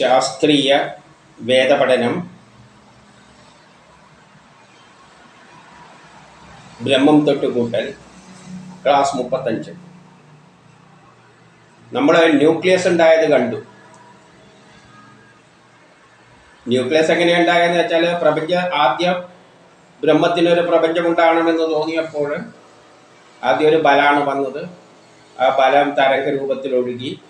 ശാസ്ത്രീയ വേദപഠനം. ബ്രഹ്മം തൊട്ടുകൂട്ടൽ. ക്ലാസ് മുപ്പത്തഞ്ച്. നമ്മൾ ന്യൂക്ലിയസ് ഉണ്ടായത് കണ്ടു. ന്യൂക്ലിയസ് എങ്ങനെയാണ് ഉണ്ടായെന്ന് വെച്ചാൽ പ്രപഞ്ച ആദ്യം ബ്രഹ്മത്തിനൊരു പ്രപഞ്ചം ഉണ്ടാകണമെന്ന് തോന്നിയപ്പോൾ ആദ്യം ഒരു ബലമാണ് വന്നത്. ആ ബലം തരംഗ രൂപത്തിലൊഴുകി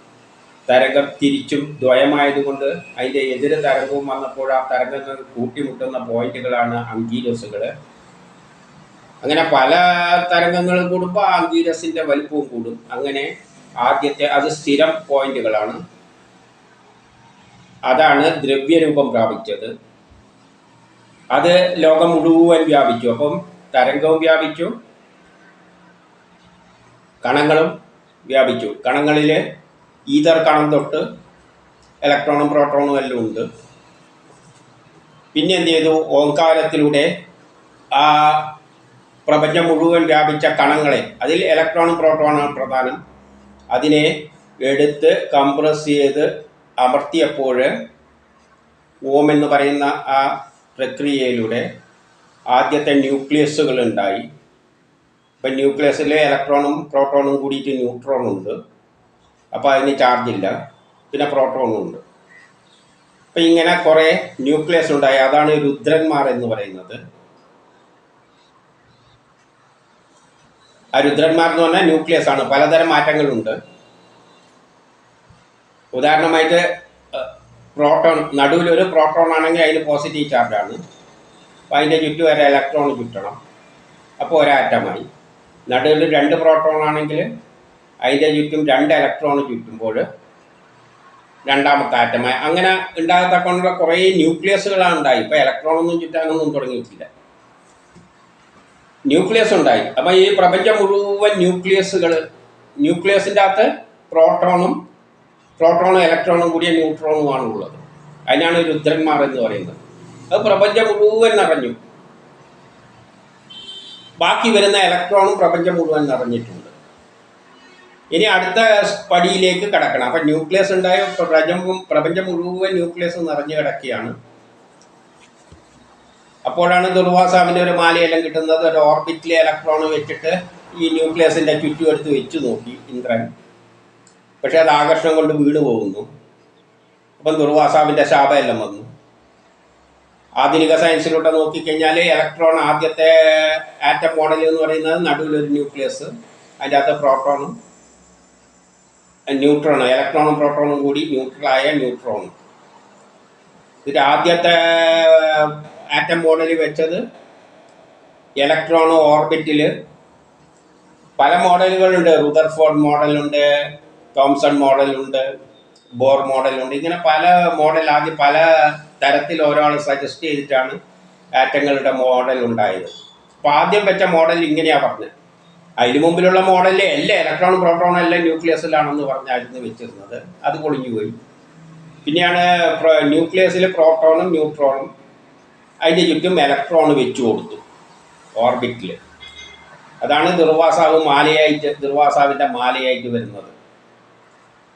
തരംഗം തിരിച്ചും ദ്വയമായതുകൊണ്ട് അതിന്റെ എതിര് തരംഗവും വന്നപ്പോൾ ആ തരംഗങ്ങൾ കൂട്ടിമുട്ടുന്ന പോയിന്റുകളാണ് അങ്കീരസുകൾ അങ്ങനെ പല തരംഗങ്ങൾ കൂടുമ്പോൾ ആ അങ്കീരസിന്റെ വലിപ്പവും കൂടും. അങ്ങനെ ആദ്യത്തെ അത് സ്ഥിരം പോയിന്റുകളാണ്. അതാണ് ദ്രവ്യരൂപം പ്രാപിച്ചത് അത് ലോകം മുഴുവൻ വ്യാപിച്ചു. അപ്പം തരംഗവും വ്യാപിച്ചു കണങ്ങളും വ്യാപിച്ചു. കണങ്ങളിൽ ഈതർ കണം തൊട്ട് ഇലക്ട്രോണും പ്രോട്ടോണും എല്ലാം ഉണ്ട്. പിന്നെ എന്ത് ചെയ്തു? ഓങ്കാരത്തിലൂടെ ആ പ്രപഞ്ചം മുഴുവൻ വ്യാപിച്ച കണങ്ങളെ അതിൽ ഇലക്ട്രോണും പ്രോട്ടോണാണ് പ്രധാനം. അതിനെ എടുത്ത് കംപ്രസ് ചെയ്ത് അമർത്തിയപ്പോൾ ഓം എന്ന് പറയുന്ന ആ പ്രക്രിയയിലൂടെ ആദ്യത്തെ ന്യൂക്ലിയസുകൾ ഉണ്ടായി. ഇപ്പം ന്യൂക്ലിയസിലെ ഇലക്ട്രോണും പ്രോട്ടോണും കൂടിയിട്ട് ന്യൂട്രോൺ ഉണ്ട്. അപ്പോൾ അതിന് ചാർജ് ഇല്ല. പിന്നെ പ്രോട്ടോണും ഉണ്ട്. അപ്പം ഇങ്ങനെ കുറേ ന്യൂക്ലിയസ് ഉണ്ടായി. അതാണ് രുദ്രന്മാർ എന്ന് പറയുന്നത്. ആ രുദ്രന്മാർ എന്ന് പറഞ്ഞാൽ ന്യൂക്ലിയസ് ആണ്. പലതരം മാറ്റങ്ങളുണ്ട്. ഉദാഹരണമായിട്ട് പ്രോട്ടോൺ നടുവിൽ ഒരു പ്രോട്ടോൺ ആണെങ്കിൽ അതിന് പോസിറ്റീവ് ചാർജാണ് അപ്പോൾ അതിന്റെ ചുറ്റും ഒരു ഇലക്ട്രോൺ ചുറ്റണം. അപ്പോൾ ഒരാറ്റമായി. നടുവിൽ രണ്ട് പ്രോട്ടോൺ ആണെങ്കിൽ അതിന്റെ ചുറ്റും രണ്ട് ഇലക്ട്രോൺ ചുറ്റുമ്പോൾ രണ്ടാമത്തെ ആറ്റമായി അങ്ങനെ ഉണ്ടാകത്തക്കൊണ്ടുള്ള കുറേ ന്യൂക്ലിയസുകളാണ് ഉണ്ടായി. ഇപ്പോൾ ഇലക്ട്രോണൊന്നും ചുറ്റാനൊന്നും തുടങ്ങിയിട്ടില്ല. ന്യൂക്ലിയസ് ഉണ്ടായി. അപ്പം ഈ പ്രപഞ്ചം മുഴുവൻ ന്യൂക്ലിയസുകൾ ന്യൂക്ലിയസിന്റെ അകത്ത് പ്രോട്ടോണും പ്രോട്ടോണും ഇലക്ട്രോണും കൂടിയ ന്യൂട്രോണുമാണ് ഉള്ളത്. അതിനാണ് രുദ്രന്മാർ എന്ന് പറയുന്നത്. അത് പ്രപഞ്ചം മുഴുവൻ നിറഞ്ഞു. ബാക്കി വരുന്ന ഇലക്ട്രോണും പ്രപഞ്ചം മുഴുവൻ നിറഞ്ഞിട്ടുണ്ട്. ഇനി അടുത്ത പടിയിലേക്ക് കിടക്കണം. അപ്പം ന്യൂക്ലിയസ് ഉണ്ടായ പ്രപഞ്ചം പ്രപഞ്ചം മുഴുവൻ ന്യൂക്ലിയസ് നിറഞ്ഞു കിടക്കുകയാണ്. അപ്പോഴാണ് ദുർവാസാവിന്റെ ഒരു മാലയെല്ലാം കിട്ടുന്നത്. ഒരു ഓർബിറ്റിലെ ഇലക്ട്രോൺ വെച്ചിട്ട് ഈ ന്യൂക്ലിയസിന്റെ ചുറ്റും എടുത്ത് വെച്ചു നോക്കി ഇന്ദ്രൻ. പക്ഷേ അത് ആകർഷണം കൊണ്ട് വീണ് പോകുന്നു. അപ്പം ദുർവാസാവിന്റെ ശാപമെല്ലാം വന്നു. ആധുനിക സയൻസിലൂടെ നോക്കിക്കഴിഞ്ഞാൽ ഇലക്ട്രോൺ ആദ്യത്തെ ആറ്റം മോഡൽ എന്ന് പറയുന്നത് നടുവിലൊരു ന്യൂക്ലിയസ് അതിന്റെ അകത്ത് പ്രോട്ടോണും ന്യൂട്രോണും ഇലക്ട്രോണും പ്രോട്ടോണും കൂടി ന്യൂട്രലായ ന്യൂട്രോൺ ഇത് ആദ്യത്തെ ആറ്റം മോഡൽ വെച്ചത് ഇലക്ട്രോൺ ഓർബിറ്റിൽ പല മോഡലുകളുണ്ട്. റുദർഫോർഡ് മോഡലുണ്ട് തോംസൺ മോഡലുണ്ട് ബോർ മോഡലുണ്ട്. ഇങ്ങനെ പല മോഡൽ ആദ്യം പല തരത്തിൽ ഒരാൾ സജസ്റ്റ് ചെയ്തിട്ടാണ് ആറ്റങ്ങളുടെ മോഡൽ ഉണ്ടായത്. അപ്പോൾ ആദ്യം വെച്ച മോഡൽ ഇങ്ങനെയാണ് പറഞ്ഞത്. അതിന് മുമ്പിലുള്ള മോഡലിലെ എല്ലാ ഇലക്ട്രോണും പ്രോട്ടോണും എല്ലാം ന്യൂക്ലിയസിലാണെന്ന് പറഞ്ഞായിരുന്നു വെച്ചിരുന്നത്. അത് പൊളിഞ്ഞു പോയി. പിന്നെയാണ് ന്യൂക്ലിയസിൽ പ്രോട്ടോണും ന്യൂട്രോണും അതിന്റെ ചുറ്റും ഇലക്ട്രോൺ വെച്ചു കൊടുത്തു ഓർബിറ്റിൽ അതാണ് ദുർവാസാവ് മാലയായിട്ട് ദുർവാസാവിന്റെ മാലയായിട്ട് വരുന്നത്.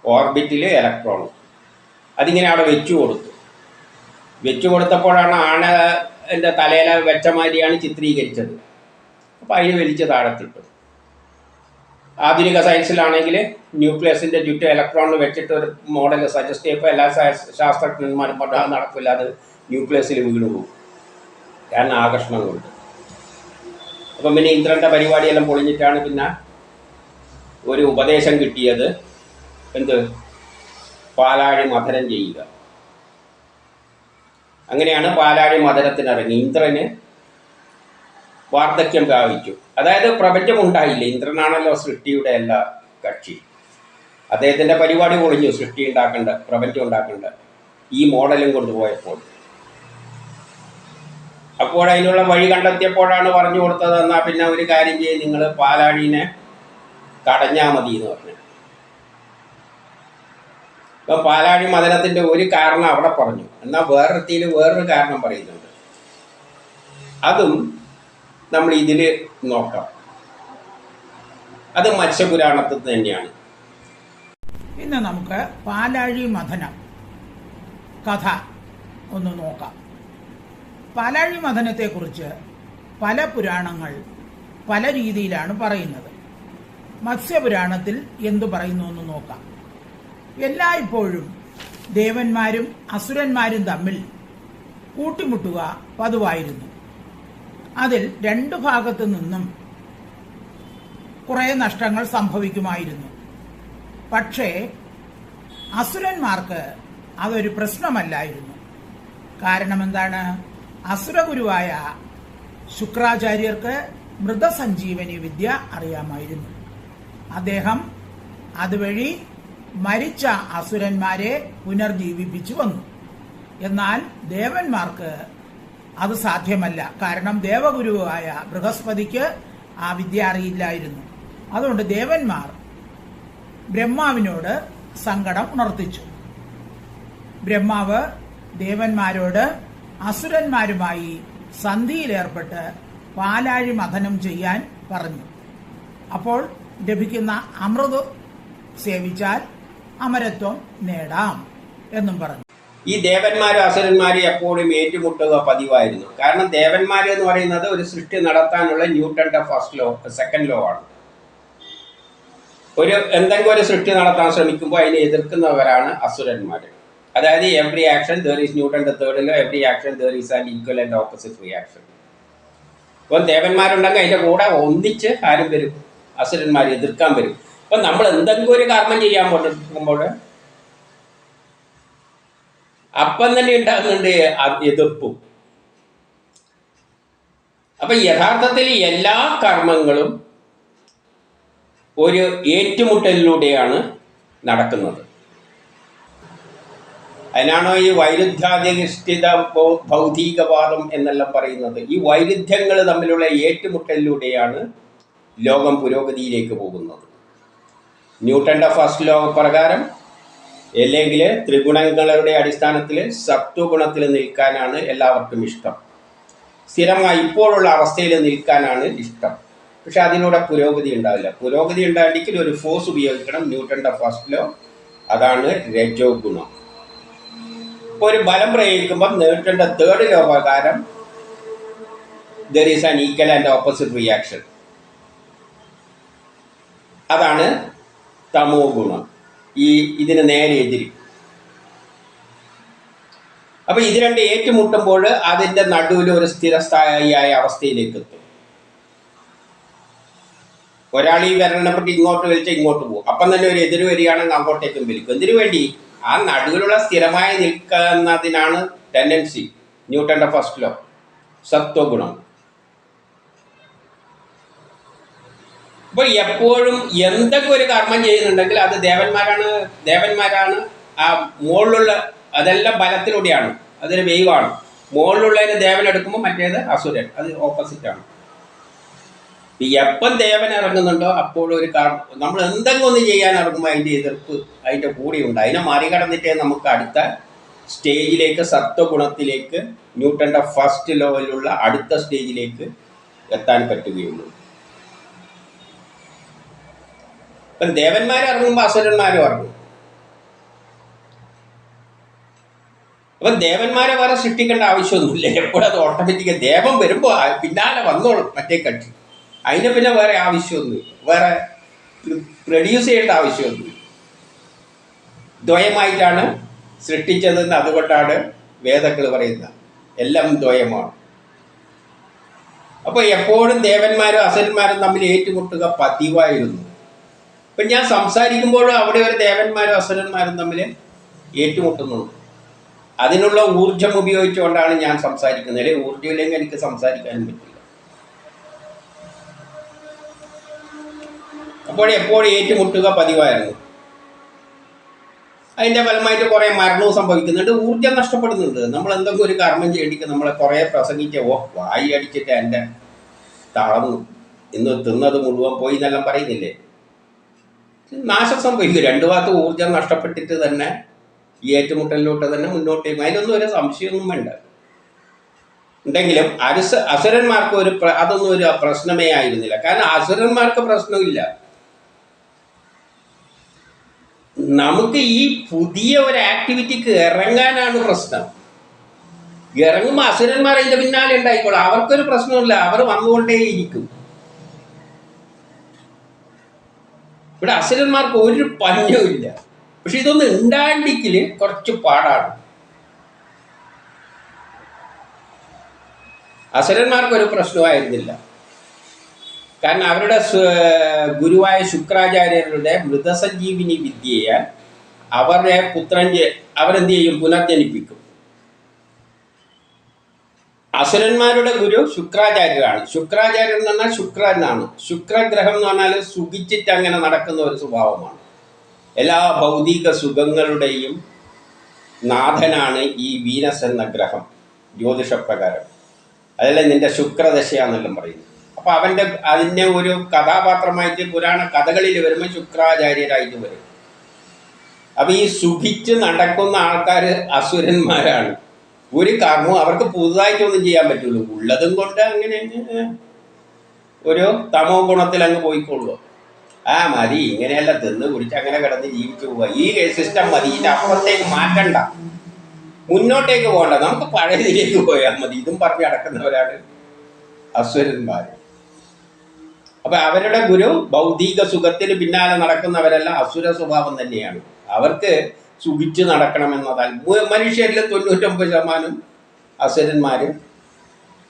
ഓർബിറ്റിൽ ഇലക്ട്രോൺ. അതിങ്ങനെ അവിടെ വെച്ചു കൊടുത്തു. വെച്ചു കൊടുത്തപ്പോഴാണ് ആണ എന്റെ തലയിലെ വെച്ച മാതിരിയാണ് ചിത്രീകരിച്ചത്. അപ്പോൾ അതിന് വലിച്ച് താഴത്തിട്ടു. ആധുനിക സയൻസിലാണെങ്കിൽ ന്യൂക്ലിയസിന്റെ ചുറ്റും ഇലക്ട്രോൺ വെച്ചിട്ട് ഒരു മോഡൽ സജസ്റ്റ് ചെയ്യപ്പോൾ എല്ലാ ശാസ്ത്രജ്ഞന്മാരും പഠനം നടക്കില്ല അത് ന്യൂക്ലിയസിൽ വീണു പോകും. കാരണം ആകർഷണം കൊണ്ട്. അപ്പം പിന്നെ ഇന്ദ്രന്റെ പരിപാടിയെല്ലാം പൊളിഞ്ഞിട്ടാണ് പിന്നെ ഒരു ഉപദേശം കിട്ടിയത്. എന്ത്? പാലാഴി മധനം ചെയ്യുക. അങ്ങനെയാണ് പാലാഴി മധുരത്തിനിറങ്ങി. ഇന്ദ്രന് വാർദ്ധക്യം പ്രാപിച്ചു അതായത് പ്രപഞ്ചം ഉണ്ടായില്ല? ഇന്ദ്രനാണല്ലോ സൃഷ്ടിയുടെ എല്ലാ കക്ഷി. അദ്ദേഹത്തിന്റെ പരിപാടി പൊളിഞ്ഞു. സൃഷ്ടി ഉണ്ടാക്കേണ്ട പ്രപഞ്ചം ഉണ്ടാക്കേണ്ട ഈ മോഡലും കൊണ്ടുപോയപ്പോൾ. അപ്പോൾ അതിനുള്ള വഴി കണ്ടെത്തിയപ്പോഴാണ് പറഞ്ഞു കൊടുത്തത് എന്നാൽ പിന്നെ ഒരു കാര്യം ചെയ്ത് നിങ്ങൾ പാലാഴീനെ തടഞ്ഞാൽ മതി എന്ന് പറഞ്ഞു. ഇപ്പം പാലാഴി മദനത്തിന്റെ ഒരു കാരണം അവിടെ പറഞ്ഞു. എന്നാൽ വേറൊരുത്തിയിൽ വേറൊരു കാരണം പറയുന്നുണ്ട്. അതും നമ്മൾ ഇതിൽ നോക്കാം. അത് മത്സ്യപുരാണത്തിൽ തന്നെയാണ്. ഇന്ന് നമുക്ക് പാലാഴി മഥനം കഥ ഒന്ന് നോക്കാം. പാലാഴി മഥനത്തെക്കുറിച്ച് പല പുരാണങ്ങൾ പല രീതിയിലാണ് പറയുന്നത്. മത്സ്യപുരാണത്തിൽ എന്തു പറയുന്നു എന്ന് നോക്കാം. എല്ലായ്പ്പോഴും ദേവന്മാരും അസുരന്മാരും തമ്മിൽ കൂട്ടിമുട്ടുക പതിവായിരുന്നു. അതിൽ രണ്ടു ഭാഗത്തു നിന്നും കുറെ നഷ്ടങ്ങൾ സംഭവിക്കുമായിരുന്നു. പക്ഷേ അസുരന്മാർക്ക് അതൊരു പ്രശ്നമല്ലായിരുന്നു. കാരണം എന്താണ് അസുരഗുരുവായ ശുക്രാചാര്യർക്ക് മൃതസഞ്ജീവനി വിദ്യ അറിയാമായിരുന്നു. അദ്ദേഹം അതുവഴി മരിച്ച അസുരന്മാരെ പുനർജീവിപ്പിച്ചു വന്നു. എന്നാൽ ദേവന്മാർക്ക് അത് സാധ്യമല്ല. കാരണം ദേവഗുരുവായ ബൃഹസ്പതിക്ക് ആ വിദ്യ അറിയില്ലായിരുന്നു. അതുകൊണ്ട് ദേവന്മാർ ബ്രഹ്മാവിനോട് സങ്കടം ഉണർത്തിച്ചു. ബ്രഹ്മാവ് ദേവന്മാരോട് അസുരന്മാരുമായി സന്ധിയിലേർപ്പെട്ട് പാലാഴി മഥനം ചെയ്യാൻ പറഞ്ഞു. അപ്പോൾ ലഭിക്കുന്ന അമൃത് സേവിച്ചാൽ അമരത്വം നേടാം എന്നും പറഞ്ഞു. ഈ ദേവന്മാരും അസുരന്മാരും എപ്പോഴും ഏറ്റുമുട്ടുക പതിവായിരുന്നു. കാരണം ദേവന്മാർ എന്ന് പറയുന്നത് ഒരു സൃഷ്ടി നടത്താനുള്ള ന്യൂട്ടന്റെ ഫസ്റ്റ് ലോ സെക്കൻഡ് ലോ ആണ്. ഒരു എന്തെങ്കിലും ഒരു സൃഷ്ടി നടത്താൻ ശ്രമിക്കുമ്പോൾ അതിനെ എതിർക്കുന്നവരാണ് അസുരന്മാർ അതായത് എവറി ആക്ഷൻ ദർ ഈസ് ന്യൂട്ടന്റെ third law every action there is an equal and opposite reaction ഇപ്പം ദേവന്മാരുണ്ടെങ്കിൽ അതിന്റെ കൂടെ ഒന്നിച്ച് ആരും വരും അസുരന്മാർ എതിർക്കാൻ വരും. അപ്പം നമ്മൾ എന്തെങ്കിലും ഒരു കർമ്മം ചെയ്യാൻ പോകുമ്പോൾ അപ്പം തന്നെ ഉണ്ടാകുന്നുണ്ട് എതിർപ്പും. അപ്പൊ യഥാർത്ഥത്തിൽ എല്ലാ കർമ്മങ്ങളും ഒരു ഏറ്റുമുട്ടലിലൂടെയാണ് നടക്കുന്നത്. അതിനാണോ ഈ വൈരുദ്ധ്യാധിഷ്ഠിത ഭൗതികവാദം എന്നെല്ലാം പറയുന്നത്? ഈ വൈരുദ്ധ്യങ്ങൾ തമ്മിലുള്ള ഏറ്റുമുട്ടലിലൂടെയാണ് ലോകം പുരോഗതിയിലേക്ക് പോകുന്നത്. ന്യൂട്ടന്റെ ഫസ്റ്റ് ലോ പ്രകാരം അല്ലെങ്കിൽ ത്രിഗുണങ്ങളുടെ അടിസ്ഥാനത്തിൽ സത്വഗുണത്തിൽ നിൽക്കാനാണ് എല്ലാവർക്കും ഇഷ്ടം. സ്ഥിരമായി ഇപ്പോഴുള്ള അവസ്ഥയിൽ നിൽക്കാനാണ് ഇഷ്ടം. പക്ഷെ അതിനോട് പുരോഗതി ഉണ്ടാവില്ല. പുരോഗതി ഉണ്ടാകണമെങ്കിൽ ഒരു ഫോഴ്സ് ഉപയോഗിക്കണം. ന്യൂട്ടന്റെ ഫസ്റ്റ് ലോ അതാണ് രജോ ഗുണം. ഇപ്പോൾ ഒരു ബലം പ്രയോഗിക്കുമ്പോൾ ന്യൂട്ടന്റെ തേർഡ് ലോ പ്രകാരം there is an equal and opposite reaction അതാണ് തമോ ഗുണം. ഈ ഇതിന് നേരെ എതിരി. അപ്പൊ ഇത് രണ്ട് ഏറ്റുമുട്ടുമ്പോൾ അതിന്റെ നടുവിൽ ഒരു സ്ഥിരസ്ഥായിയായ അവസ്ഥയിലേക്ക് എത്തും. ഒരാൾ ഈ വിരലിനെപ്പറ്റി ഇങ്ങോട്ട് വലിച്ച ഇങ്ങോട്ട് പോകും. അപ്പം തന്നെ ഒരു എതിര് വരികയാണെങ്കിൽ അങ്ങോട്ടേക്കും വലിക്കും. എന്തിനു വേണ്ടി? ആ നടുവിലുള്ള സ്ഥിരമായി നിൽക്കുന്നതിനാണ് ടെൻഡൻസി ന്യൂട്ടന്റെ ഫസ്റ്റ് ലോ സത്വഗുണം. അപ്പൊ എപ്പോഴും എന്തൊക്കെ ഒരു കർമ്മം ചെയ്യുന്നുണ്ടെങ്കിൽ അത് ദേവന്മാരാണ് ദേവന്മാരാണ്. ആ മുകളിലുള്ള അതെല്ലാം ബലത്തിലൂടെയാണ്. അതൊരു വെയ്വാണ് മുകളിലുള്ളതിന് ദേവൻ എടുക്കുമ്പോൾ മറ്റേത് അസുരൻ. അത് ഓപ്പോസിറ്റ് ആണ്. ഈ എപ്പം ദേവൻ ഇറങ്ങുന്നുണ്ടോ അപ്പോഴും ഒരു നമ്മൾ എന്തെങ്കിലും ഒന്ന് ചെയ്യാൻ ഇറങ്ങുമ്പോൾ അതിന്റെ എതിർപ്പ് അതിന്റെ കൂടെയുണ്ട് അതിനെ മറികടന്നിട്ടേ നമുക്ക് അടുത്ത സ്റ്റേജിലേക്ക് സത്വഗുണത്തിലേക്ക് ന്യൂട്ടന്റെ ഫസ്റ്റ് ലെവലിലുള്ള അടുത്ത സ്റ്റേജിലേക്ക് എത്താൻ പറ്റുകയുള്ളൂ. ഇപ്പം ദേവന്മാർ ഇറങ്ങുമ്പോൾ അസുരന്മാരും ഇറങ്ങും. അപ്പം ദേവന്മാരെ വേറെ സൃഷ്ടിക്കേണ്ട ആവശ്യമൊന്നുമില്ല. എപ്പോഴും അത് ഓട്ടോമാറ്റിക്കാ ദേവം വരുമ്പോൾ പിന്നാലെ വന്നോളും മറ്റേ കക്ഷി. അതിന് പിന്നെ വേറെ ആവശ്യമൊന്നുമില്ല. വേറെ പ്രൊഡ്യൂസ് ചെയ്യേണ്ട ആവശ്യമൊന്നുമില്ല. ദ്വയമായിട്ടാണ് സൃഷ്ടിച്ചതെന്ന് അതുകൊണ്ടാണ് വേദങ്ങൾ പറയുന്നത്. എല്ലാം ദ്വയമാണ്. അപ്പോൾ എപ്പോഴും ദേവന്മാരും അസുരന്മാരും തമ്മിൽ ഏറ്റുമുട്ടുക പതിവായിരുന്നു. ഇപ്പം ഞാൻ സംസാരിക്കുമ്പോഴും അവിടെ ഒരു ദേവന്മാരും അസുരന്മാരും തമ്മിൽ ഏറ്റുമുട്ടുന്നുണ്ട് അതിനുള്ള ഊർജം ഉപയോഗിച്ചുകൊണ്ടാണ് ഞാൻ സംസാരിക്കുന്നത്. അല്ലെങ്കിൽ ഊർജം ഇല്ലെങ്കിൽ എനിക്ക് സംസാരിക്കാനും പറ്റില്ല. അപ്പോൾ എപ്പോഴും ഏറ്റുമുട്ടുക പതിവായിരുന്നു. അതിന്റെ ഫലമായിട്ട് കുറേ മരണവും സംഭവിക്കുന്നുണ്ട്. ഊർജം നഷ്ടപ്പെടുന്നുണ്ട്. നമ്മൾ എന്തെങ്കിലും ഒരു കർമ്മം ചെയ്യിക്കും നമ്മളെ കുറേ പ്രസംഗിച്ച ഓ വായി അടിച്ചിട്ട് എന്റെ തളർന്നു. ഇന്ന് തിന്നത് മുഴുവൻ പോയി എന്നെല്ലാം പറയുന്നില്ലേ? നാശം സംഭവിക്കും. രണ്ടു ഭാഗത്ത് ഊർജം നഷ്ടപ്പെട്ടിട്ട് തന്നെ ഈ ഏറ്റുമുട്ടലിലോട്ട് തന്നെ മുന്നോട്ട് ചെയ്യും അതിലൊന്നും ഒരു സംശയമൊന്നും വേണ്ട. ഉണ്ടെങ്കിലും അരുസ അസുരന്മാർക്ക് ഒരു അതൊന്നും ഒരു പ്രശ്നമേ ആയിരുന്നില്ല. കാരണം അസുരന്മാർക്ക് പ്രശ്നമില്ല. നമുക്ക് ഈ പുതിയ ഒരു ആക്ടിവിറ്റിക്ക് ഇറങ്ങാനാണ് പ്രശ്നം. ഇറങ്ങുമ്പോൾ അസുരന്മാർ അതിന്റെ പിന്നാലെ ഉണ്ടായിക്കോളും. അവർക്കൊരു പ്രശ്നമില്ല അവർ വന്നുകൊണ്ടേയിരിക്കും. ഇവിടെ അസുരന്മാർക്ക് ഒരു പഞ്ഞുമില്ല പക്ഷെ ഇതൊന്ന് ഉണ്ടാണ്ടിക്കൽ കുറച്ച് പാടാണ്. അസുരന്മാർക്ക് ഒരു പ്രശ്നമായിരുന്നില്ല. കാരണം അവരുടെ ഗുരുവായ ശുക്രാചാര്യരുടെ മൃതസഞ്ജീവിനി വിദ്യയാൽ അവരുടെ പുത്രൻ അവരെന്ത് ചെയ്യും? പുനർജനിപ്പിക്കും. അസുരന്മാരുടെ ഗുരു ശുക്രാചാര്യരാണ്. ശുക്രാചാര്യൻ എന്ന് പറഞ്ഞാൽ എന്നാണ് ശുക്രഗ്രഹം എന്ന് പറഞ്ഞാൽ സുഖിച്ചിട്ട് അങ്ങനെ നടക്കുന്ന ഒരു സ്വഭാവമാണ്. എല്ലാ ഭൗതിക സുഖങ്ങളുടെയും നാഥനാണ് ഈ വീനസ് എന്ന ഗ്രഹം ജ്യോതിഷപ്രകാരം. അതല്ല നിന്റെ ശുക്രദശയാണെന്നെല്ലാം പറയുന്നത്. അപ്പൊ അവന്റെ അതിനെ ഒരു കഥാപാത്രമായിട്ട് പുരാണ കഥകളിൽ വരുമ്പോൾ ശുക്രാചാര്യരായിട്ട് വരും. അപ്പൊ ഈ സുഖിച്ച് നടക്കുന്ന ആൾക്കാർ അസുരന്മാരാണ്. ഒരു കർമ്മവും അവർക്ക് പുതുതായിട്ടൊന്നും ചെയ്യാൻ പറ്റുള്ളൂ ഉള്ളതും കൊണ്ട് അങ്ങനെ ഒരു തമോ ഗുണത്തിൽ അങ്ങ് പോയിക്കൊള്ളു ആ മതി. ഇങ്ങനെയല്ല തിന്ന് കുടിച്ച് അങ്ങനെ കിടന്ന് ജീവിച്ചു പോവുക. ഈ സിസ്റ്റം മതി. ഇതിന്റെ അപ്പുറത്തേക്ക് മാറ്റണ്ട. മുന്നോട്ടേക്ക് പോകണ്ട. നമുക്ക് പഴയതിലേക്ക് പോയാൽ മതി. ഇതും പറഞ്ഞ് അടക്കുന്നവരാണ് അസുരന്മാർ അപ്പൊ അവരുടെ ഗുരു ഭൗതിക സുഖത്തിന് പിന്നാലെ നടക്കുന്നവരെല്ലാം അസുര സ്വഭാവം തന്നെയാണ്. അവർക്ക് സുഖിച്ച് നടക്കണമെന്നതാൽ മു- മനുഷ്യരിൽ തൊണ്ണൂറ്റൊമ്പത് ശതമാനം അസുരന്മാർ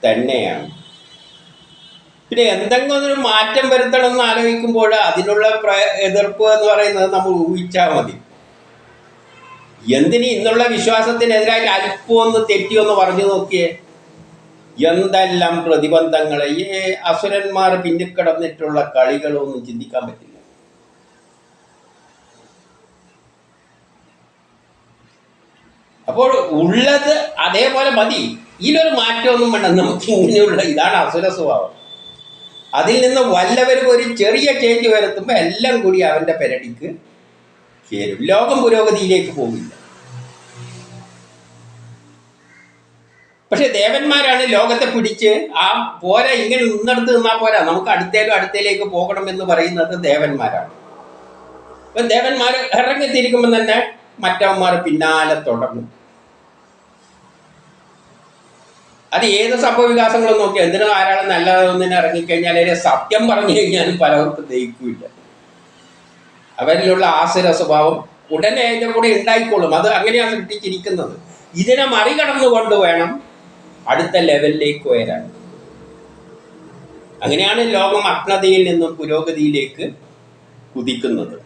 തന്നെയാണ്. പിന്നെ എന്തെങ്കിലും ഒരു മാറ്റം വരുത്തണം എന്ന് ആലോചിക്കുമ്പോൾ അതിനുള്ള എതിർപ്പ് എന്ന് പറയുന്നത് നമ്മൾ ഊഹിച്ചാൽ മതി. എന്തിന് ഇന്നുള്ള വിശ്വാസത്തിനെതിരായി അല്പമൊന്ന് തെറ്റിയൊന്ന് പറഞ്ഞു നോക്കിയേ. എന്തെല്ലാം പ്രതിബന്ധങ്ങളെ ഈ അസുരന്മാർ പിന്നിക്കിടന്നിട്ടുള്ള കളികളൊന്നും ചിന്തിക്കാൻ പറ്റില്ല. അപ്പോൾ ഉള്ളത് അതേപോലെ മതി. ഇതിലൊരു മാറ്റമൊന്നും വേണ്ട. നമുക്ക് ഇങ്ങനെയുള്ള ഇതാണ് അസുര സ്വഭാവം. അതിൽ നിന്ന് വല്ലവരും ഒരു ചെറിയ ചേഞ്ച് വരുത്തുമ്പോൾ എല്ലാം കൂടി അവന്റെ പെരടിക്ക് ചേരും. ലോകം പുരോഗതിയിലേക്ക് പോകില്ല പക്ഷെ ദേവന്മാരാണ് ലോകത്തെ പിടിച്ച് ആ പോരാ ഇങ്ങനെ നിന്നെടുത്ത് നിന്നാൽ പോരാ. നമുക്ക് അടുത്തേലും അടുത്തേലേക്ക് പോകണം എന്ന് പറയുന്നത് ദേവന്മാരാണ്. അപ്പം ദേവന്മാർ ഇറങ്ങിത്തിരിക്കുമ്പോൾ തന്നെ മറ്റവന്മാർ പിന്നാലെ തുടങ്ങും. അത് ഏത് സംഭവ വികാസങ്ങളും നോക്കി എന്തിനും ധാരാളം നല്ലതൊന്നിന് ഇറങ്ങിക്കഴിഞ്ഞാൽ അതിനെ സത്യം പറഞ്ഞു കഴിഞ്ഞാലും പലർക്കും ദഹിക്കില്ല. അവരിലുള്ള ആസുര സ്വഭാവം ഉടനെ അതിന്റെ കൂടെ ഉണ്ടായിക്കോളും. അത് അങ്ങനെയാണ് സൃഷ്ടിച്ചിരിക്കുന്നത് ഇതിനെ മറികടന്നുകൊണ്ട് വേണം അടുത്ത ലെവലിലേക്ക് ഉയരാൻ. അങ്ങനെയാണ് ലോകം അജ്ഞതയിൽ നിന്നും പുരോഗതിയിലേക്ക് കുതിക്കുന്നത്.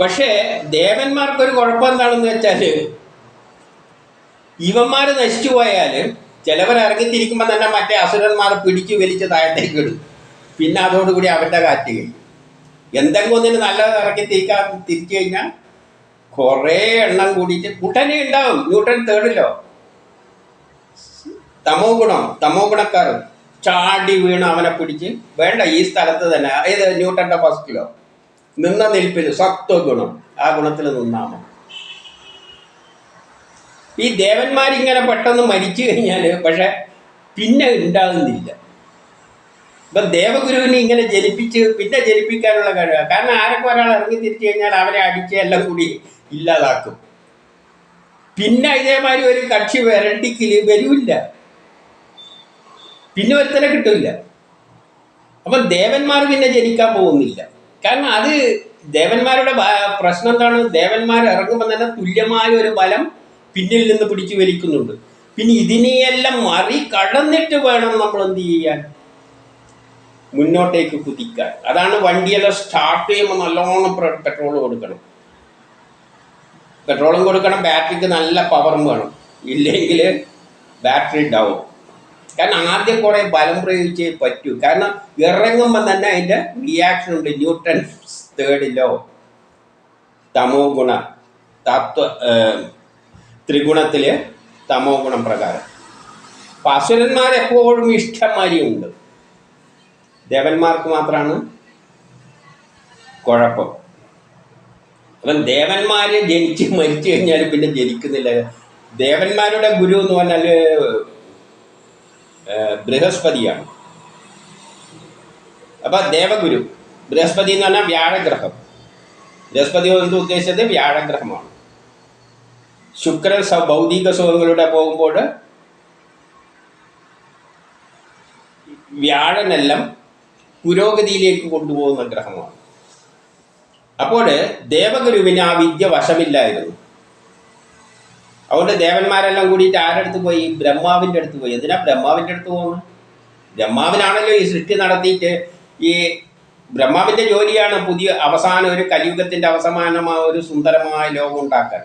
പക്ഷേ ദേവന്മാർക്കൊരു കുഴപ്പം എന്താണെന്ന് വെച്ചാൽ ഇവന്മാർ നശിച്ചു പോയാൽ ചിലവർ ഇറങ്ങിത്തിരിക്കുമ്പോൾ തന്നെ മറ്റേ അസുരന്മാർ പിടിച്ചു വലിച്ച് താഴത്തേക്ക് ഇടും. പിന്നെ അതോടുകൂടി അവരുടെ കാറ്റ് കഴിയും. എന്തെങ്കിലും ഒന്നിന് നല്ലത് ഇറക്കി തിരിക്കാൻ തിരിച്ചു കഴിഞ്ഞാൽ കുറേ എണ്ണം കൂടിയിട്ട് കുട്ടനെ ഉണ്ടാവും. Newton third law? തമോ ഗുണം തമോ ഗുണക്കാർ ചാടി വീണ് അവനെ പിടിച്ച് വേണ്ട ഈ സ്ഥലത്ത് തന്നെ ഏത് ന്യൂട്ടന്റെ ഫസ്റ്റിലോ? നിന്ന നിൽപ്പിൽ സത്വഗുണം ആ ഗുണത്തിൽ നിന്നാമോ. ഈ ദേവന്മാരിങ്ങനെ പെട്ടെന്ന് മരിച്ചു കഴിഞ്ഞാൽ പക്ഷെ പിന്നെ ഉണ്ടാകുന്നില്ല. ഇപ്പൊ ദേവഗുരുവിനെ ഇങ്ങനെ ജനിപ്പിച്ച് പിന്നെ ജനിപ്പിക്കാനുള്ള കഴിവ്. കാരണം ആരൊക്കെ ഒരാൾ ഇറങ്ങി തിരിച്ചു കഴിഞ്ഞാൽ അവരെ അടിച്ച് എല്ലാം കൂടി ഇല്ലാതാക്കും. പിന്നെ ഇതേമാതിരി ഒരു കക്ഷി വരണ്ടിക്കിൽ വരൂല്ല. പിന്നെ ഒരുത്തനെ കിട്ടില്ല. അപ്പം ദേവന്മാർ പിന്നെ ജനിക്കാൻ പോകുന്നില്ല. കാരണം അത് ദേവന്മാരുടെ പ്രശ്നം എന്താണ്? ദേവന്മാർ ഇറങ്ങുമ്പോൾ തന്നെ തുല്യമായ ഒരു ബലം പിന്നിൽ നിന്ന് പിടിച്ചു വലിക്കുന്നുണ്ട്. പിന്നെ ഇതിനെയെല്ലാം മറി കടന്നിട്ട് വേണം നമ്മൾ എന്ത് ചെയ്യാൻ? മുന്നോട്ടേക്ക് കുതിക്കാൻ. അതാണ് വണ്ടിയെല്ലാം സ്റ്റാർട്ട് ചെയ്യുമ്പോൾ നല്ലോണം പെട്രോൾ കൊടുക്കണം. പെട്രോളും കൊടുക്കണം ബാറ്ററിക്ക് നല്ല പവറും വേണം. ഇല്ലെങ്കിൽ ബാറ്ററി ഡൗൺ കാരണം ആദ്യം കുറേ ബലം പ്രയോഗിച്ചേ പറ്റൂ. കാരണം ഇറങ്ങുമ്പോൾ തന്നെ അതിന്റെ റിയാക്ഷൻ ഉണ്ട്. ന്യൂട്ടൺ തേർഡിലോ തമോ ഗുണ തത്വ ത്രിഗുണത്തിലെ തമോ ഗുണം പ്രകാരം. അപ്പൊ ഇഷ്ടമാരിയുണ്ട് എപ്പോഴും ഇഷ്ടംമാരി ഉണ്ട്. ദേവന്മാർക്ക് മാത്രമാണ് കുഴപ്പം. അപ്പം ദേവന്മാര് ജനിച്ച് മരിച്ചു കഴിഞ്ഞാൽ പിന്നെ ജനിക്കുന്നില്ല. ദേവന്മാരുടെ ഗുരു എന്ന് പറഞ്ഞാൽ ബൃഹസ്പതിയാണ്. അപ്പൊ ദേവഗുരു ബൃഹസ്പതി എന്ന് പറഞ്ഞാൽ വ്യാഴഗ്രഹം. ബൃഹസ്പതി എന്ത് ഉദ്ദേശിച്ചത് വ്യാഴഗ്രഹമാണ്. ശുക്രൻ സ ഭൗതിക സുഖങ്ങളുടെ പോകുമ്പോൾ വ്യാഴനെല്ലാം പുരോഗതിയിലേക്ക് കൊണ്ടുപോകുന്ന ഗ്രഹമാണ്. അപ്പോൾ ദേവഗുരുവിന് ആ വിദ്യ വശമില്ലായിരുന്നു. അതുകൊണ്ട് ദേവന്മാരെല്ലാം കൂടിയിട്ട് ആരുടെ അടുത്ത് പോയി? ബ്രഹ്മാവിന്റെ അടുത്ത് പോയി. എന്തിനാ ബ്രഹ്മാവിന്റെ അടുത്ത് പോകുന്നത് ബ്രഹ്മാവിനാണല്ലോ ഈ സൃഷ്ടി നടത്തിയിട്ട് ഈ ബ്രഹ്മാവിന്റെ ജോലിയാണ് പുതിയ അവസാന ഒരു കലിയുഗത്തിന്റെ അവസാനമായ ഒരു സുന്ദരമായ ലോകം ഉണ്ടാക്കാൻ.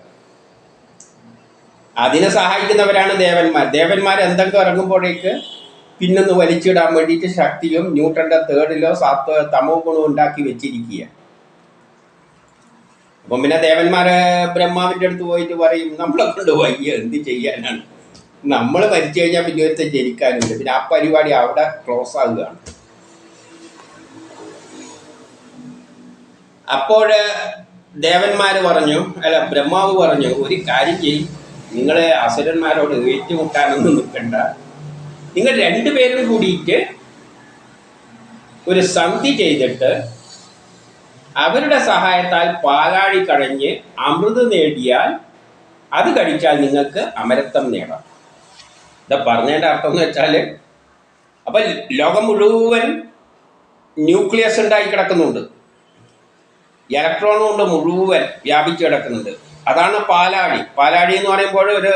അതിനെ സഹായിക്കുന്നവരാണ് ദേവന്മാർ. ദേവന്മാർ എന്തൊക്കെ ഇറങ്ങുമ്പോഴേക്ക് പിന്നൊന്ന് വലിച്ചിടാൻ വേണ്ടിയിട്ട് ശക്തിയും ന്യൂട്ടന്റെ തേർഡിലോ സാത്വ തമോ ഗുണവും ഉണ്ടാക്കി വെച്ചിരിക്കുക അപ്പം പിന്നെ ദേവന്മാര് ബ്രഹ്മാവിന്റെ അടുത്ത് പോയിട്ട് പറയും നമ്മളെ കൊണ്ട് വയ്യ എന്ത് ചെയ്യാനാണ്? നമ്മൾ മരിച്ചു കഴിഞ്ഞാൽ പിന്നെ ഒരുത്തെ ജനിക്കാനുണ്ട് പിന്നെ ആ പരിപാടി അവിടെ ക്ലോസ് ആകുകയാണ് അപ്പോൾ ദേവന്മാര് പറഞ്ഞു അല്ല ബ്രഹ്മാവ് പറഞ്ഞു ഒരു കാര്യം ചെയ്യും. നിങ്ങളെ അസുരന്മാരോട് ഏറ്റുമുട്ടാനൊന്നും നിൽക്കണ്ട. നിങ്ങൾ രണ്ടുപേരും കൂടിയിട്ട് ഒരു സന്ധി ചെയ്തിട്ട് അവരുടെ സഹായത്താൽ പാലാഴി കടഞ്ഞ് അമൃത് നേടിയാൽ അത് കഴിച്ചാൽ നിങ്ങൾക്ക് അമരത്വം നേടാം. ഇതാ പറഞ്ഞതിന്റെ അർത്ഥം എന്ന് വെച്ചാൽ അപ്പം ലോകം മുഴുവൻ ന്യൂക്ലിയസ് ഉണ്ടായി കിടക്കുന്നുണ്ട്. ഇലക്ട്രോൺ കൊണ്ട് മുഴുവൻ വ്യാപിച്ചു കിടക്കുന്നുണ്ട്. അതാണ് പാലാഴി. പാലാഴി എന്ന് പറയുമ്പോൾ ഒരു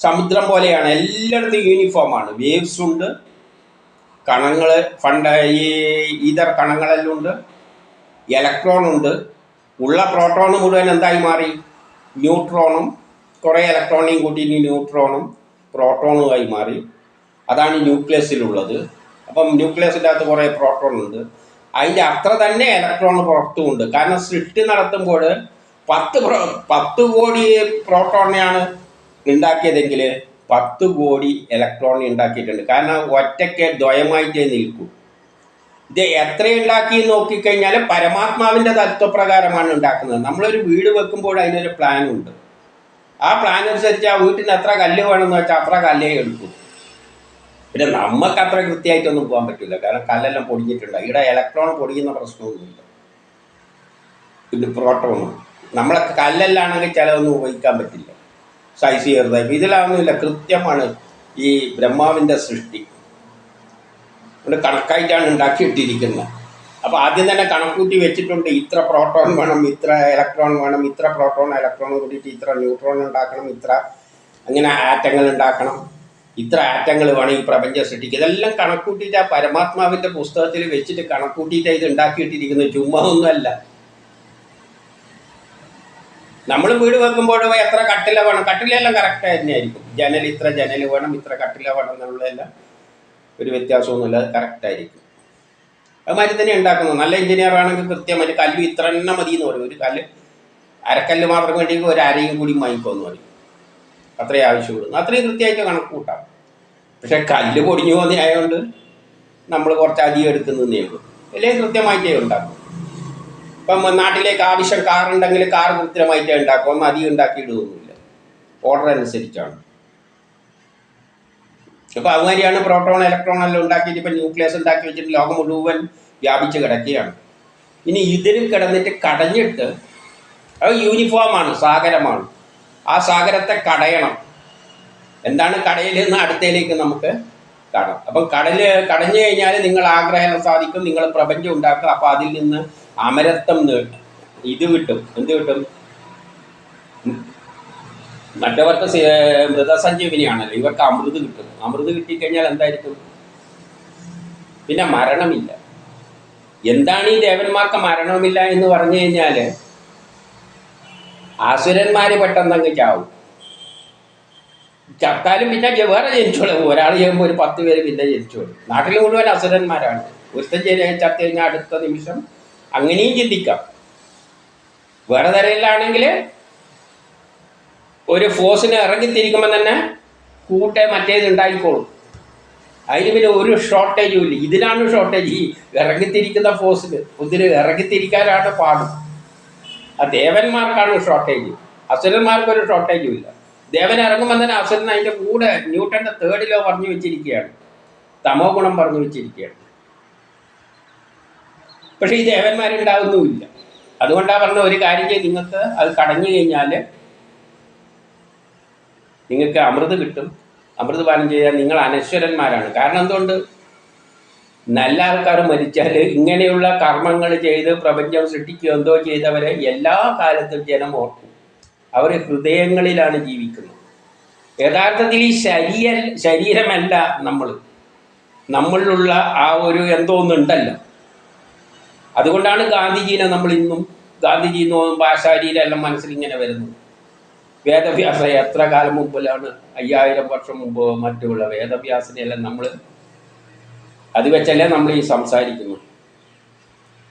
സമുദ്രം പോലെയാണ്. എല്ലായിടത്തും യൂണിഫോമാണ് വേവ്സ് ഉണ്ട്. കണങ്ങൾ ഫണ്ട് ഈ ഇതർ കണങ്ങളെല്ലാം ഉണ്ട്. ഇലക്ട്രോൺ ഉണ്ട്. ഉള്ള പ്രോട്ടോൺ മുഴുവൻ എന്തായി മാറി? ന്യൂട്രോണും കുറേ ഇലക്ട്രോണിയും കൂട്ടി ന്യൂട്രോണും പ്രോട്ടോണുമായി മാറി. അതാണ് ന്യൂക്ലിയസിലുള്ളത് അപ്പം ന്യൂക്ലിയസിന്റെ അകത്ത് കുറേ പ്രോട്ടോൺ ഉണ്ട്. അതിന്റെ അത്ര തന്നെ ഇലക്ട്രോൺ പുറത്തുമുണ്ട് കാരണം സൃഷ്ടി നടത്തുമ്പോൾ പത്ത് പത്ത് കോടി പ്രോട്ടോണിനെയാണ് ഉണ്ടാക്കിയതെങ്കിൽ പത്ത് കോടി ഇലക്ട്രോൺ ഉണ്ടാക്കിയിട്ടുണ്ട്. കാരണം ഒറ്റയ്ക്ക് ദ്വയമായിട്ടേ നിൽക്കൂ. ഇത് എത്ര ഉണ്ടാക്കി നോക്കിക്കഴിഞ്ഞാൽ പരമാത്മാവിന്റെ തത്വപ്രകാരമാണ് ഉണ്ടാക്കുന്നത്. നമ്മളൊരു വീട് വെക്കുമ്പോൾ അതിനൊരു പ്ലാൻ ഉണ്ട് ആ പ്ലാൻ അനുസരിച്ച് ആ വീട്ടിന് എത്ര കല്ല് വേണമെന്ന് വെച്ചാൽ അത്ര കല്ലേ എടുക്കും. പിന്നെ നമുക്ക് അത്ര കൃത്യമായിട്ടൊന്നും പോകാൻ പറ്റില്ല. കാരണം കല്ലെല്ലാം പൊടിഞ്ഞിട്ടുണ്ട്. ഇവിടെ ഇലക്ട്രോൺ പൊടിയുന്ന പ്രശ്നമൊന്നുമില്ല. പിന്നെ പ്രോട്ടോണും നമ്മളെ കല്ലെല്ലാണെങ്കിൽ ചിലതൊന്നും ഉപയോഗിക്കാൻ പറ്റില്ല. സൈസ് ചെറുതായി. ഇതിലാവുന്നില്ല കൃത്യമാണ് ഈ ബ്രഹ്മാവിന്റെ സൃഷ്ടി. ഇവിടെ കണക്കായിട്ടാണ് ഉണ്ടാക്കിയിട്ടിരിക്കുന്നത്. അപ്പോൾ ആദ്യം തന്നെ കണക്കൂട്ടി വെച്ചിട്ടുണ്ട് ഇത്ര പ്രോട്ടോൺ വേണം ഇത്ര ഇലക്ട്രോൺ വേണം ഇത്ര പ്രോട്ടോൺ ഇലക്ട്രോൺ കൂട്ടിയിട്ട് ഇത്ര ന്യൂട്രോൺ ഉണ്ടാക്കണം ഇത്ര അങ്ങനെ ആറ്റങ്ങൾ ഉണ്ടാക്കണം ഇത്ര ആറ്റങ്ങൾ വേണം ഈ പ്രപഞ്ചം സൃഷ്ടിക്കുക ഇതെല്ലാം കണക്കൂട്ടിയിട്ട് ആ പരമാത്മാവിന്റെ പുസ്തകത്തിൽ വെച്ചിട്ട് കണക്കൂട്ടിയിട്ട് ഇത് ഉണ്ടാക്കിയിട്ടിരിക്കുന്നത് ചുമ്മാ ഒന്നുമല്ല. നമ്മൾ വീട് വെക്കുമ്പോൾ എത്ര കട്ടില വേണം? കട്ടിലെല്ലാം കറക്റ്റ് തന്നെയായിരിക്കും. ജനൽ ഇത്ര ജനൽ വേണം ഇത്ര കട്ടില വേണം എന്നുള്ളതെല്ലാം ഒരു വ്യത്യാസമൊന്നുമില്ല കറക്റ്റായിരിക്കും അതുമാതിരി തന്നെ ഉണ്ടാക്കുന്നത് നല്ല എഞ്ചിനീയർ ആണെങ്കിൽ കൃത്യമായിട്ട് കല്ല് ഇത്ര തന്നെ മതി എന്ന് പറയും. ഒരു കല്ല് അരക്കല്ല് മാത്രം വേണ്ടി ഒരു അരയും കൂടി വാങ്ങിക്കുമെന്ന് പറയും. അത്രേ ആവശ്യമുള്ളൂ. അത്രയും കൃത്യമായിട്ട് കണക്ക് കൂട്ടാം. പക്ഷെ കല്ല് പൊടിഞ്ഞു പോകുന്ന ആയതുകൊണ്ട് നമ്മൾ കുറച്ച് അധികം എടുക്കുന്നതേ ഉള്ളൂ. അല്ലെങ്കിൽ കൃത്യമായിട്ടേ ഉണ്ടാക്കും. ഇപ്പം നാട്ടിലേക്ക് ആവശ്യം കാറുണ്ടെങ്കിൽ കാർ കൃത്യമായിട്ടേ ഉണ്ടാക്കും. ഒന്നും അധികം ഉണ്ടാക്കിയിടുകയൊന്നുമില്ല. ഓർഡർ അനുസരിച്ചാണ്. അപ്പോൾ അതുമാതിരിയാണ് പ്രോട്ടോൺ ഇലക്ട്രോൺ എല്ലാം ഉണ്ടാക്കിയിട്ട് ഇപ്പൊ ന്യൂക്ലിയസ് ഉണ്ടാക്കി വെച്ചിട്ട് ലോകം മുഴുവൻ വ്യാപിച്ച് കിടക്കുകയാണ്. ഇനി ഇതിലും കിടന്നിട്ട് കടഞ്ഞിട്ട് അത് യൂണിഫോമാണ് സാഗരമാണ്. ആ സാഗരത്തെ കടയണം. എന്താണ് കടയിൽ നിന്ന് അടുത്തയിലേക്ക് നമുക്ക് കാണാം അപ്പം കടൽ കടഞ്ഞു കഴിഞ്ഞാൽ നിങ്ങൾ ആഗ്രഹം സാധിക്കും നിങ്ങൾ പ്രപഞ്ചം ഉണ്ടാക്കുക അപ്പം അതിൽ നിന്ന് അമരത്വം ഇത് കിട്ടും. എന്ത് കിട്ടും? മറ്റവർക്ക് മൃതസഞ്ജീവിനിയാണല്ലോ. ഇവർക്ക് അമൃത് കിട്ടും അമൃത് കിട്ടിക്കഴിഞ്ഞാൽ എന്തായിരിക്കും? പിന്നെ മരണമില്ല. എന്താണ് ഈ ദേവന്മാർക്ക് മരണമില്ല എന്ന് പറഞ്ഞു കഴിഞ്ഞാൽ അസുരന്മാർ പെട്ടെന്നങ്ങ് ചാവും. ചത്താലും പിന്നെ വേറെ ജനിച്ചോളും. ഒരാൾ ചെയ്യുമ്പോൾ ഒരു പത്ത് പേര് പിന്നെ ജനിച്ചോളും. നാട്ടിൽ മുഴുവൻ അസുരന്മാരാണ്. ഒരുത്തൻ ചത്തു കഴിഞ്ഞാൽ അടുത്ത നിമിഷം അങ്ങനെയും ചിന്തിക്കാം. വേറെ തരയിലാണെങ്കിൽ ഒരു ഫോഴ്സിന് ഇറങ്ങിത്തിരിക്കുമ്പോൾ തന്നെ കൂട്ടെ മറ്റേത് ഉണ്ടായിക്കോളും. അതിന് പിന്നെ ഒരു ഷോർട്ടേജും ഇല്ല. ഇതിനാണ് ഷോർട്ടേജ് ഈ ഇറങ്ങിത്തിരിക്കുന്ന ഫോഴ്സിന് ഇതിന് ഇറങ്ങിത്തിരിക്കാനാണ് പാടും. ആ ദേവന്മാർക്കാണ് ഷോർട്ടേജ് അസുരന്മാർക്ക് ഒരു ഷോർട്ടേജും ഇല്ല. ദേവൻ ഇറങ്ങുമ്പോൾ തന്നെ അസുരൻ അതിന്റെ കൂടെ ന്യൂട്ടന്റെ തേർഡിലോ പറഞ്ഞു വെച്ചിരിക്കുകയാണ്. തമോ ഗുണം പറഞ്ഞു വെച്ചിരിക്കുകയാണ്. പക്ഷേ ഈ ദേവന്മാരുണ്ടാവുന്നുമില്ല അതുകൊണ്ടാണ് പറഞ്ഞ ഒരു കാര്യം നിങ്ങൾക്ക് അത് കടഞ്ഞു കഴിഞ്ഞാൽ നിങ്ങൾക്ക് അമൃത് കിട്ടും. അമൃത് പാനം ചെയ്താൽ നിങ്ങൾ അനശ്വരന്മാരാണ്. കാരണം എന്തുകൊണ്ട്? നല്ല ആൾക്കാർ മരിച്ചാൽ ഇങ്ങനെയുള്ള കർമ്മങ്ങൾ ചെയ്ത് പ്രപഞ്ചം സൃഷ്ടിക്കുക എന്തോ ചെയ്തവരെ എല്ലാ കാലത്തും ജനം ഓർക്കും. അവർ ഹൃദയങ്ങളിലാണ് ജീവിക്കുന്നത്. യഥാർത്ഥത്തിൽ ഈ ശരീര ശരീരമല്ല നമ്മൾ നമ്മളിലുള്ള ആ ഒരു എന്തോ ഒന്നുണ്ടല്ലോ അതുകൊണ്ടാണ് ഗാന്ധിജീനെ നമ്മൾ ഇന്നും ഗാന്ധിജി എന്ന് പറയുമ്പോൾ ആ മനസ്സിൽ ഇങ്ങനെ വരുന്നു വേദവ്യാസ എത്ര കാലം മുമ്പിലാണ് അയ്യായിരം വർഷം മുമ്പ് മറ്റുള്ള വേദവ്യാസനെല്ലാം നമ്മൾ അത് വെച്ചല്ലേ നമ്മൾ ഈ സംസാരിക്കുന്നു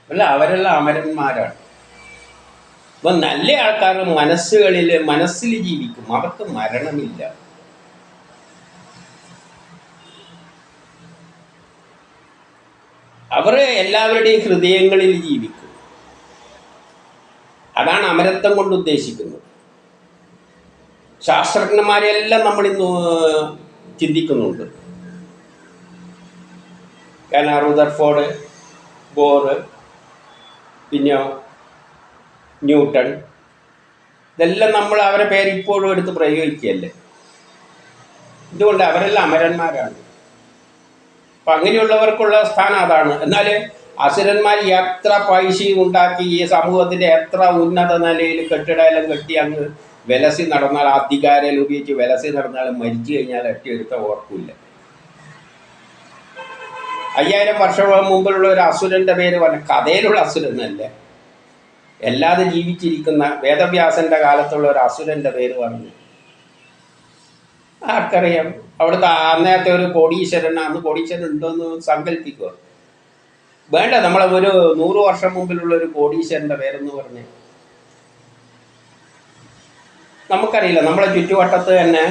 അല്ല അവരെല്ലാം അമരന്മാരാണ്. അപ്പൊ നല്ല ആൾക്കാർ മനസ്സുകളിൽ മനസ്സിൽ ജീവിക്കും. അവർക്ക് മരണമില്ല. അവർ എല്ലാവരുടെയും ഹൃദയങ്ങളിൽ ജീവിക്കും. അതാണ് അമരത്വം കൊണ്ട് ഉദ്ദേശിക്കുന്നത്. ശാസ്ത്രജ്ഞന്മാരെല്ലാം നമ്മൾ ഇന്ന് ചിന്തിക്കുന്നുണ്ട്. കാരണം റുദർഫോർഡ് ബോറ് പിന്നെ ന്യൂട്ടൺ ഇതെല്ലാം നമ്മൾ അവരെ പേര് ഇപ്പോഴും എടുത്ത് പ്രയോഗിക്കുകയല്ലേ? ഇതുകൊണ്ട് അവരെല്ലാം അമരന്മാരാണ്. അപ്പം അങ്ങനെയുള്ളവർക്കുള്ള സ്ഥാനം അതാണ്. എന്നാൽ അസുരന്മാർ എത്ര പൈസയും ഉണ്ടാക്കി ഈ സമൂഹത്തിന്റെ എത്ര ഉന്നത നിലയിൽ കെട്ടിടമെല്ലാം കെട്ടി അങ്ങ് വിലസി നടന്നാൽ അധികാരം ഉപയോഗിച്ച് വെലസി നടന്നാൽ മരിച്ചു കഴിഞ്ഞാൽ ഒറ്റ ഒരുത്ത ഓർക്കില്ല. അയ്യായിരം വർഷം മുമ്പിലുള്ള ഒരു അസുരന്റെ പേര് പറഞ്ഞ കഥയിലുള്ള അസുരനല്ല. എല്ലാതെ ജീവിച്ചിരിക്കുന്ന വേദവ്യാസന്റെ കാലത്തുള്ള ഒരു അസുരന്റെ പേര് പറഞ്ഞു. ആർക്കറിയാം? അവിടുത്തെ അന്നേരത്തെ ഒരു കോടീശ്വരൻ കോടീശ്വരൻ ഉണ്ടോന്ന് സങ്കല്പിക്കുക. വേണ്ട നമ്മളെ ഒരു നൂറ് വർഷം മുമ്പിലുള്ള ഒരു കോടീശ്വരന്റെ പേരെന്ന് പറഞ്ഞ് നമുക്കറിയില്ല. നമ്മളെ ചുറ്റുവട്ടത്ത് തന്നെ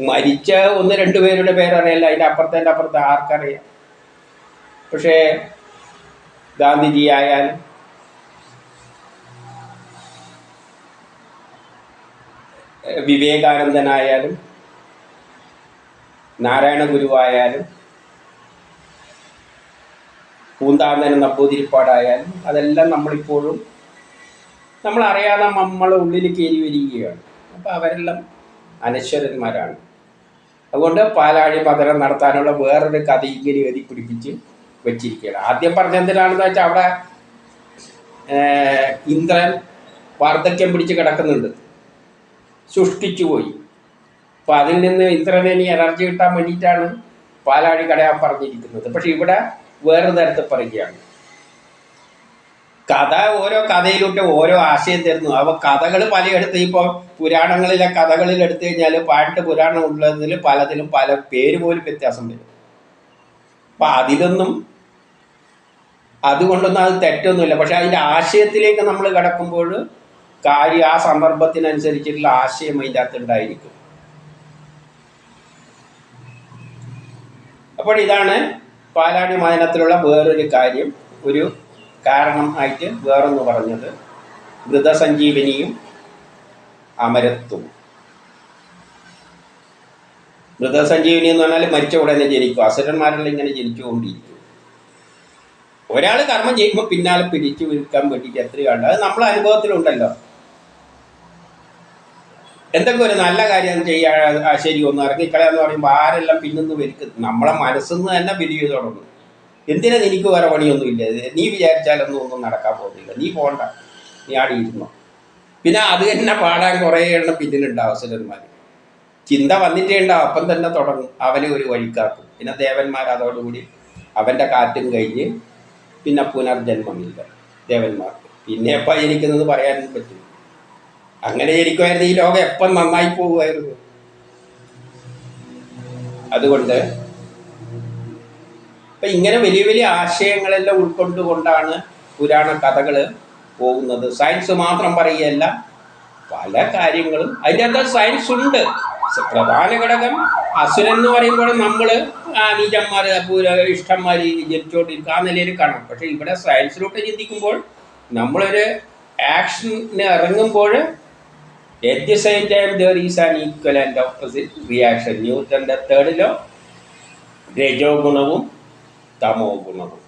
മരിച്ച ഒന്ന് രണ്ട് പേരുടെ പേരറിയില്ല. അതിന്റെ അപ്പുറത്തെ എന്റെ അപ്പുറത്തെ ആർക്കറിയാം. പക്ഷേ ഗാന്ധിജി ആയാലും വിവേകാനന്ദനായാലും നാരായണ ഗുരുവായാലും പൂന്താന്തൻ നമ്പൂതിരിപ്പാടായാലും അതെല്ലാം നമ്മളിപ്പോഴും നമ്മൾ അറിയാതെ നമ്മളെ ഉള്ളിൽ കയറി വരികയാണ്. അപ്പോൾ അവരെല്ലാം അനശ്വരന്മാരാണ്. അതുകൊണ്ട് പാലാഴി പതനം നടത്താനുള്ള വേറൊരു കഥ ഇങ്ങനെ എഴുതി പിടിപ്പിച്ച് വെച്ചിരിക്കുകയാണ്. ആദ്യം പറഞ്ഞ എന്തിനാണെന്ന് വെച്ചാൽ അവിടെ ഇന്ദ്രൻ വാർദ്ധക്യം പിടിച്ച് കിടക്കുന്നുണ്ട്. സൃഷ്ടിച്ചു പോയി. അപ്പോൾ അതിൽ നിന്ന് ഇന്ദ്രനെ ഇനി എനർജി കിട്ടാൻ വേണ്ടിയിട്ടാണ് പാലാഴി കടയാൻ പറഞ്ഞിരിക്കുന്നത്. പക്ഷെ ഇവിടെ വേറെ തരത്തിൽ പറയുകയാണ്. കഥ ഓരോ കഥയിലോട്ട് ഓരോ ആശയം തരുന്നു. അവ കഥകൾ പലയിടത്ത് ഇപ്പോൾ പുരാണങ്ങളിലെ കഥകളിൽ എടുത്തു കഴിഞ്ഞാൽ പാട്ട് പുരാണം ഉള്ളതിൽ പലതിലും പല പേര് പോലും വ്യത്യാസം വരും. അപ്പം അതിലൊന്നും അതുകൊണ്ടൊന്നും അത് തെറ്റൊന്നുമില്ല. പക്ഷെ അതിന്റെ ആശയത്തിലേക്ക് നമ്മൾ കിടക്കുമ്പോൾ കാര്യം ആ സന്ദർഭത്തിനനുസരിച്ചിട്ടുള്ള ആശയം അതിന്റെ അകത്തുണ്ടായിരിക്കും അപ്പോൾ ഇതാണ് പാലാടി മാനത്തിലുള്ള വേറൊരു കാര്യം. ഒരു കാരണം ആയിട്ട് വേറൊന്ന് പറഞ്ഞത് മൃതസഞ്ജീവനിയും അമരത്വവും മൃതസഞ്ജീവനി എന്ന് പറഞ്ഞാൽ മരിച്ച ഉടനെ ജനിക്കും. അസുരന്മാരെല്ലാം ഇങ്ങനെ ജനിച്ചുകൊണ്ടിരിക്കും. ഒരാൾ കർമ്മം ചെയ്യുമ്പോൾ പിന്നാലെ പിരിച്ചു വിൽക്കാൻ വേണ്ടിയിട്ട് എത്രയുണ്ട് അത് നമ്മളെ അനുഭവത്തിലുണ്ടല്ലോ. എന്തൊക്കെ ഒരു നല്ല കാര്യം ചെയ്യാൻ ആ ശരി ഒന്ന് ഇറങ്ങിക്കളയാന്ന് പറയുമ്പോൾ ആരെല്ലാം പിന്നിന്ന് വരിക്കും നമ്മളെ മനസ്സിൽ നിന്ന് തന്നെ പിരിവ് തുടങ്ങും. എന്തിനാ നിനക്ക് വേറെ പണിയൊന്നും ഇല്ല നീ വിചാരിച്ചാലൊന്നും ഒന്നും നടക്കാൻ പോകുന്നില്ല. നീ പോണ്ട. നീ ആടി ഇരുന്നോ. പിന്നെ അത് തന്നെ പാടാൻ കുറേ എണ്ണം പിന്നിലുണ്ട് അവസരന്മാർ ചിന്ത വന്നിട്ടേ ഉണ്ടാവും അപ്പം തന്നെ തുടങ്ങും. അവനെ ഒരു വഴിക്കാക്കും. പിന്നെ ദേവന്മാർ അതോടുകൂടി അവന്റെ കാറ്റും കഴിഞ്ഞ് പിന്നെ പുനർജന്മമില്ല ദേവന്മാർക്ക്. പിന്നെ എപ്പോൾ ജനിക്കുന്നത് പറയാനും പറ്റും. അങ്ങനെ ജനിക്കുമായിരുന്നു ഈ ലോകം. എപ്പം നന്നായി പോകുമായിരുന്നു? അതുകൊണ്ട് അപ്പം ഇങ്ങനെ വലിയ വലിയ ആശയങ്ങളെല്ലാം ഉൾക്കൊണ്ടുകൊണ്ടാണ് പുരാണ കഥകൾ പോകുന്നത്. സയൻസ് മാത്രം പറയുകയല്ല പല കാര്യങ്ങളും. അതിന്റെ സയൻസ് ഉണ്ട്. പ്രധാന ഘടകം അസുരൻ എന്ന് പറയുമ്പോൾ നമ്മൾ നീചന്മാർ ഇഷ്ടന്മാർ ജനിച്ചോണ്ടിരിക്കുക ആ നിലയിൽ കാണാം. പക്ഷേ ഇവിടെ സയൻസിലോട്ട് ചിന്തിക്കുമ്പോൾ നമ്മളൊരു ആക്ഷന് ഇറങ്ങുമ്പോൾ at the same time there is an equal and opposite reaction ന്യൂട്ടന്റെ തേർഡിലോ രജോ ഗുണവും തമോ ഗുണവും